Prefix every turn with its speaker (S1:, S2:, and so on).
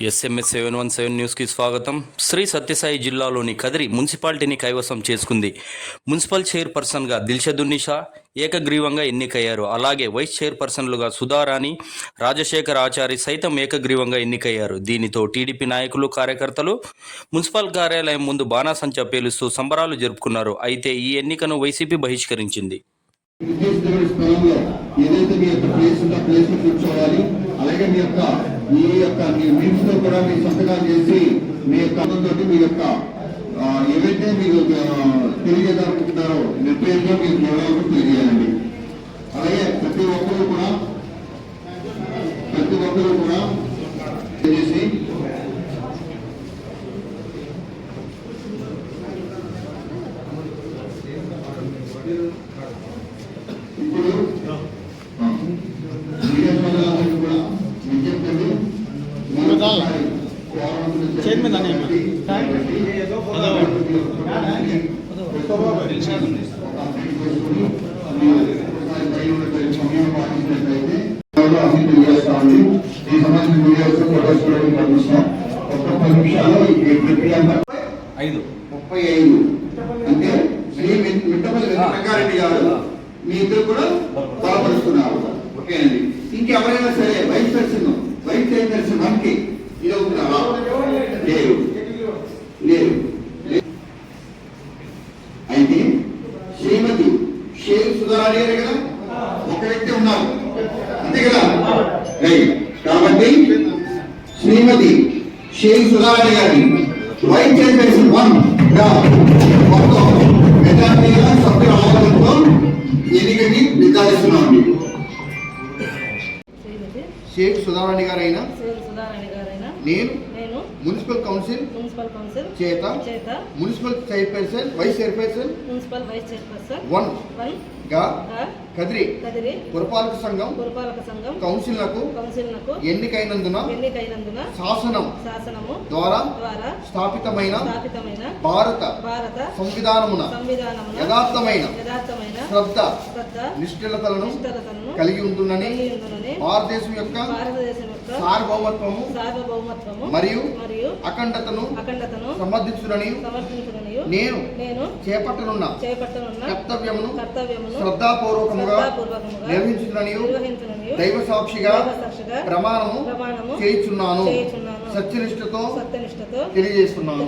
S1: SMS seven one seven న్యూస్కి స్వాగతం. శ్రీ సత్యసాయి జిల్లాలోని కదిరి మున్సిపాలిటీని కైవసం చేసుకుంది. మున్సిపల్ చైర్పర్సన్గా దిల్షదున్నిషా ఏకగ్రీవంగా ఎన్నికయ్యారు. అలాగే వైస్ చైర్పర్సన్లుగా సుధారాణి రాజశేఖర్ ఆచారి సైతం ఏకగ్రీవంగా ఎన్నికయ్యారు. దీనితో టీడీపీ నాయకులు కార్యకర్తలు మున్సిపల్ కార్యాలయం ముందు బాణాసంచా పేలుస్తూ సంబరాలు జరుపుకున్నారు. అయితే ఈ ఎన్నికను వైసీపీ బహిష్కరించింది.
S2: ఏదైతే మీ యొక్క ప్లేస్ ఉందో ప్లేస్ కూర్చోవాలి. అలాగే మీ యొక్క మీ యొక్క మీ మీన్స్లో కూడా మీ సంతకాలు చేసి మీ యొక్క తోటి మీ యొక్క ఏవైతే మీరు ఆ, తెలియజేయాలనుకుంటున్నారో నిర్ణయంలో మీరు వివరాలకు తెలియజేయాలండి. అలాగే ప్రతి ఒక్కరూ కూడా ప్రతి ఒక్కరూ కూడా తెలియజేసి ఇప్పుడు ప్రక్రియ అంతా
S3: ఐదు.
S2: ముప్పై ఐదు. అంటే శ్రీ మిట్- మిట్టపల్లి వెంకటరెడ్డి గారు మీ ఇద్దరు కూడా బలపరుస్తున్నారు ఓకేనండి. ఇంకెవరైనా సరే వైస్ ప్రెసిడెంట్ వైస్ చైర్పర్సన్ మనకి ఇది అవుతున్నారా? లేరు లేరు లేరు. అయితే శ్రీమతి షేక్ సుధారాణి గారు కదా? ఒక వ్యక్తి ఉన్నారు. అంతే కదా? రైట్ కాబట్టి శ్రీమతి షేక్ సుధారాణి గారిని వైస్ చైర్పర్సన్ వన్గా మొత్తం మెజార్టీగా సభ్యుల ఎన్నికని నిర్ధారిస్తున్నామండి
S4: శ్రీమతి
S2: షేక్ సుధారాణి గారైన? నేను మున్సిపల్ కౌన్సిల్
S4: మున్సిపల్ కౌన్సిల్
S2: చేత
S4: చేత
S2: municipal chairperson vice chairperson
S4: municipal vice chairperson
S2: one
S4: వన్గా
S2: కదిరి
S4: కదిరి
S2: పురపాలక సంఘం
S4: పురపాలక సంఘం
S2: కౌన్సిల్లకు
S4: కౌన్సిల్నకు
S2: ఎన్నికైనందున
S4: ఎన్నికైనందున
S2: శాసనం
S4: శాసనము
S2: ద్వారా
S4: ద్వారా
S2: స్థాపితమైన
S4: స్థాపితమైన
S2: భారత
S4: భారత
S2: సంవిధానమున
S4: సంవిధానమున
S2: యథార్థమైన
S4: యథార్థమైన
S2: శ్రద్ధ నిష్ఠలతలను కలిగి ఉంటుందని భారతదేశం యొక్క సార్వభౌమత్వము మరియు అఖండతను సమర్థించునని నేను చేపట్టనున్న కర్తవ్యమును శ్రద్ధాపూర్వకముగా నిర్వహించునని దైవ సాక్షిగా ప్రమాణము చేయుచున్నాను. సత్యనిష్టతో
S4: తెలియజేస్తున్నాను.